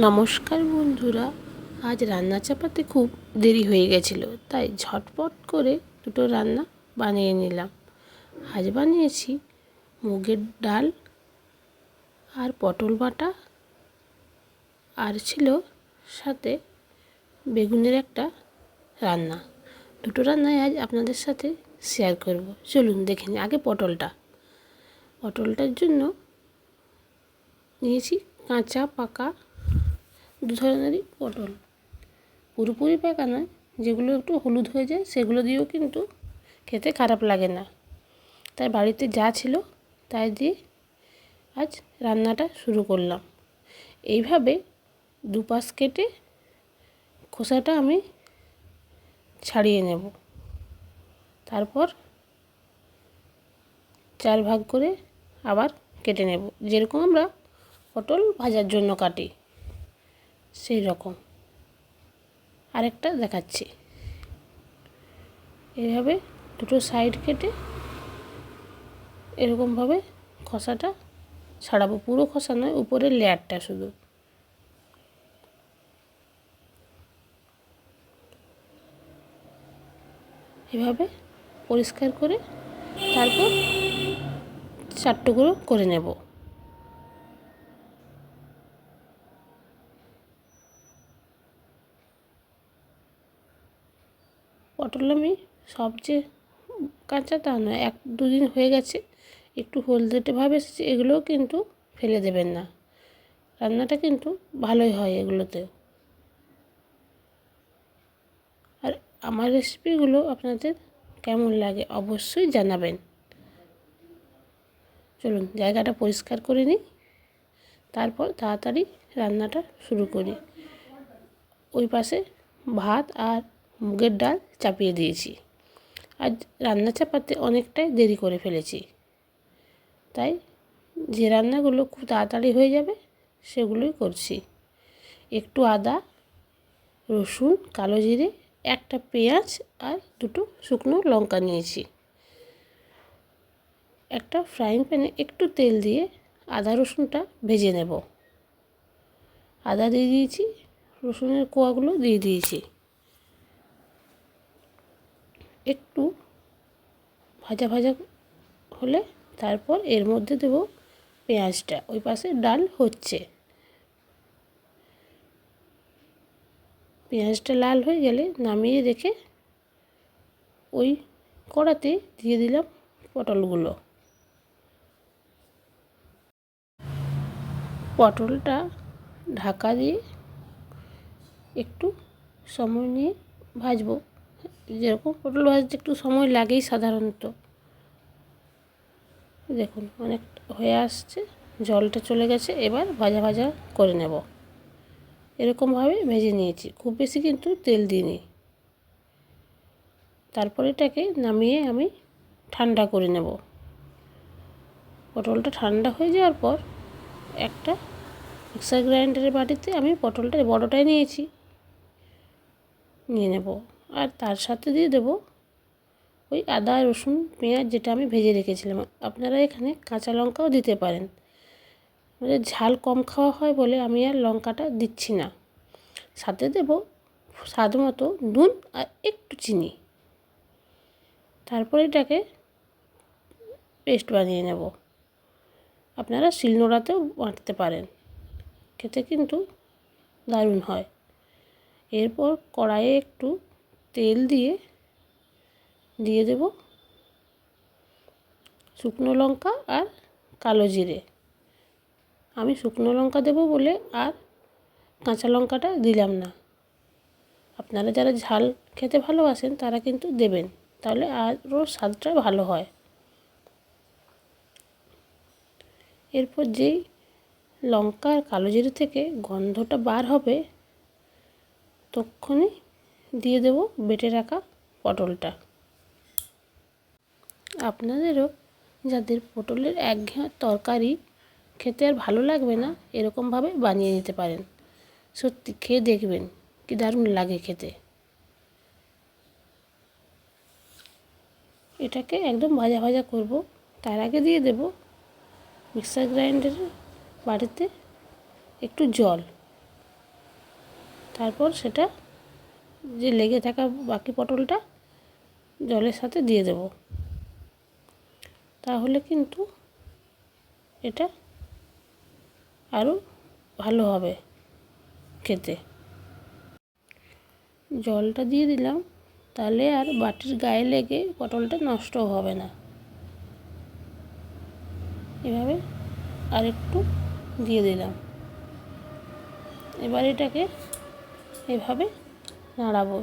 নমস্কার বন্ধুরা, আজ রান্না চাপাতে খুব দেরি হয়ে গেছিল, তাই ঝটপট করে দুটো রান্না বানিয়ে নিলাম। আজ বানিয়েছি মুগের ডাল আর পটল বাটা, আর ছিল সাথে বেগুনের একটা রান্না। দুটো রান্নাই আজ আপনাদের সাথে শেয়ার করব। চলুন দেখে নিই আগে পটলটা। পটলটার জন্য নিয়েছি কাঁচা পাকা দু ধরনেরই পটল। পুরোপুরি পাকা নয়, যেগুলো একটু হলুদ হয়ে যায়, সেগুলো দিয়েও কিন্তু খেতে খারাপ লাগে না। তাই বাড়িতে যা ছিল, তাই দিয়ে আজ রান্নাটা শুরু করলাম। এইভাবে দুপাশ কেটে খোসাটা আমি ছাড়িয়ে নেব। তারপর চার ভাগ করে আবার কেটে নেব। যেরকম আমরা পটল ভাজার জন্য কাটি। সেই রকম। আরেকটা দেখাচ্ছি। এইভাবে দুটো সাইড কেটে এরকমভাবে খসাটা ছাড়াবো। পুরো খসা নয়, উপরের লেয়ারটা শুধু। এভাবে পরিষ্কার করে তারপর চার টুকরো করে নেব। পটল আমি সবচেয়ে কাঁচা তা নয়, এক দুদিন হয়ে গেছে, একটু হলদেটে ভাব এসেছে, এগুলোও কিন্তু ফেলে দেবেন না। রান্নাটা কিন্তু ভালোই হয় এগুলোতেও আর আমার রেসিপিগুলো আপনাদের কেমন লাগে অবশ্যই জানাবেন। চলুন, জায়গাটা পরিষ্কার করে নিই, তারপর তাড়াতাড়ি রান্নাটা শুরু করি। ওই পাশে ভাত আর মুগের ডাল চাপিয়ে দিয়েছি। আজ রান্না চাপাতে অনেকটাই দেরি করে ফেলেছি। তাই যে রান্নাগুলো খুব তাড়াতাড়ি হয়ে যাবে, সেগুলোই করছি। একটু আদা, রসুন, কালো জিরে, একটা পেঁয়াজ আর দুটো শুকনো লঙ্কা নিয়েছি। একটা ফ্রাইং প্যানে একটু তেল দিয়ে আদা, রসুনটা ভেজে নেব। আদা দিয়ে দিয়েছি, রসুনের কোয়াগুলো দিয়ে দিয়েছি। একটু ভাজা ভাজা হলে তারপর এর মধ্যে দেব পেঁয়াজটা। ওই পাশে ডাল হচ্ছে। পেঁয়াজটা লাল হয়ে গেলে নামিয়ে রেখে ওই কড়াতে দিয়ে দিলাম পটলগুলো। পটলটা ঢাকা দিয়ে একটু সময় নিয়ে ভাজবো। যেরকম পটল ভাজতে একটু সময় লাগেই সাধারণত। দেখুন, অনেক হয়ে আসছে, জলটা চলে গেছে, এবার ভাজা ভাজা করে নেব। এরকমভাবে ভেজে নিয়েছি, খুব বেশি কিন্তু তেল দিইনি। তারপর এটাকে নামিয়ে আমি ঠান্ডা করে নেব। পটলটা ঠান্ডা হয়ে যাওয়ার পর একটা মিক্সার গ্রাইন্ডারের বাটিতে আমি পটলটা বড়টাই নিয়েছি, নিয়ে নেব। আর তার সাথে দিয়ে দেব ওই আদা রসুন, পেঁয়াজ যেটা আমি ভেজে রেখেছিলাম। আপনারা এখানে কাঁচা লঙ্কাও দিতে পারেন। আমাদের ঝাল কম খাওয়া হয় বলে আমি আর লঙ্কাটা দিচ্ছি না। সাথে দেব স্বাদ মতো নুন আর একটু চিনি। তারপর এটাকে পেস্ট বানিয়ে নেব। আপনারা শিলনোড়াতেও বাঁটতে পারেন। খেতে কিন্তু দারুণ হয়। এরপর কড়াইয়ে একটু তেল দিয়ে দিয়ে দেব শুকনো লঙ্কা আর কালো জিরে। আমি শুকনো লঙ্কা দেব বলে আর কাঁচা লঙ্কাটা দিলাম না। আপনারা যারা ঝাল খেতে ভালোবাসেন, তারা কিন্তু দেবেন। তাহলে আরও স্বাদটা ভালো হয়। এরপর যেই লঙ্কা আর কালো জিরে থেকে গন্ধটা বার হবে তক্ষণই দিয়ে দেব বেটে রাখা পটলটা। আপনাদেরও যাদের পটলের একঘেয়ে তরকারি খেতে আর ভালো লাগবে না, এরকমভাবে বানিয়ে নিতে পারেন। সত্যি, খেয়ে দেখবেন কি দারুণ লাগে খেতে। এটাকে একদম ভাজা ভাজা করব, তার আগে দিয়ে দেব মিক্সার গ্রাইন্ডারের বাড়িতে একটু জল। তারপর সেটা যে লেগে থাকা বাকি পটলটা জলের সাথে দিয়ে দেব। তাহলে কিন্তু এটা আরও ভালো হবে খেতে। জলটা দিয়ে দিলাম, তাহলে আর বাটির গায়ে লেগে পটলটা নষ্ট হবে না। এভাবে আর একটু দিয়ে দিলাম। এবার এটাকে এভাবে নাড়াবো।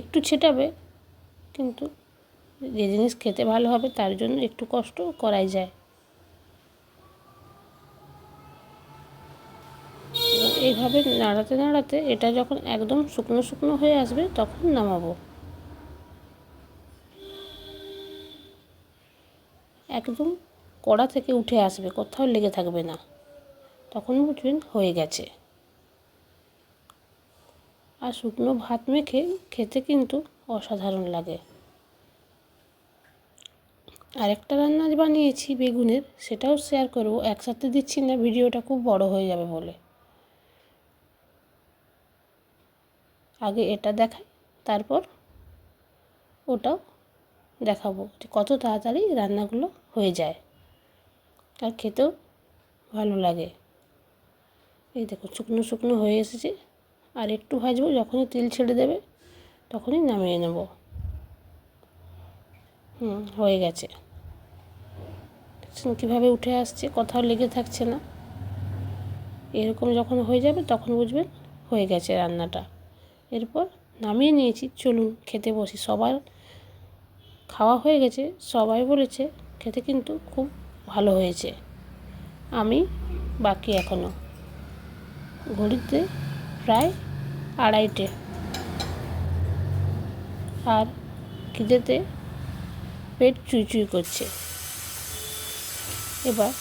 একটু ছেটাবে, কিন্তু যে জিনিস খেতে ভালো হবে তার জন্য একটু কষ্ট করাই যায়। এইভাবে নাড়াতে নাড়াতে এটা যখন একদম শুকনো শুকনো হয়ে আসবে তখন নামাবো। একদম কড়া থেকে উঠে আসবে, কোথাও লেগে থাকবে না। তখন বুঝবেন হয়ে গেছে। আর শুকনো ভাত মেখে খেতে কিন্তু অসাধারণ লাগে। আরেকটা রান্না বানিয়েছি বেগুনের, সেটাও শেয়ার করব। একসাথে দিচ্ছি না, ভিডিওটা খুব বড় হয়ে যাবে বলে। আগে এটা দেখাই, তারপর ওটাও দেখাবো যে কত তাড়াতাড়ি রান্নাগুলো হয়ে যায়। আর খেতেও ভালো লাগে। এই দেখো শুকনো শুকনো হয়ে এসেছে। আর একটু ভাজবো, যখনই তেল ছেড়ে দেবে তখনই নামিয়ে নেব। হুম, হয়ে গেছে। কীভাবে উঠে আসছে, কোথাও লেগে থাকছে না। এরকম যখন হয়ে যাবে তখন বুঝবেন হয়ে গেছে রান্নাটা। এরপর নামিয়ে নিয়েছি, চলুন খেতে বসি। সবার খাওয়া হয়ে গেছে, সবাই বলেছে খেতে কিন্তু খুব ভালো হয়েছে। আমি বাকি এখনও ঘড়িতে প্রায় আড়াইটে। আর খিদেতে পেট চুই করছে। এবার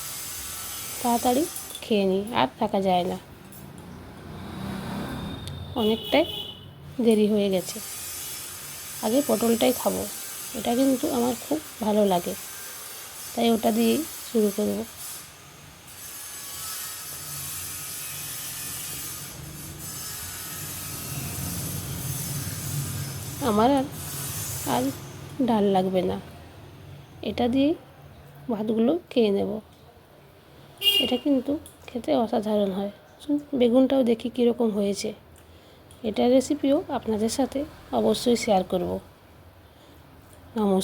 তাড়াতাড়ি খেয়ে নিই আর থাকা যায় না। অনেকটাই দেরি হয়ে গেছে। আগে পটলটাই খাব, এটা কিন্তু আমার খুব ভালো লাগে। তাই ওটা দিয়েই শুরু করব। আমার আর আর ডাল লাগবে না। এটা দিয়ে ভাতগুলো খেয়ে নেব। এটা কিন্তু খেতে অসাধারণ হয়। বেগুনটাও দেখি কীরকম হয়েছে। এটার রেসিপিও আপনাদের সাথে অবশ্যই শেয়ার করব। নমস্কার।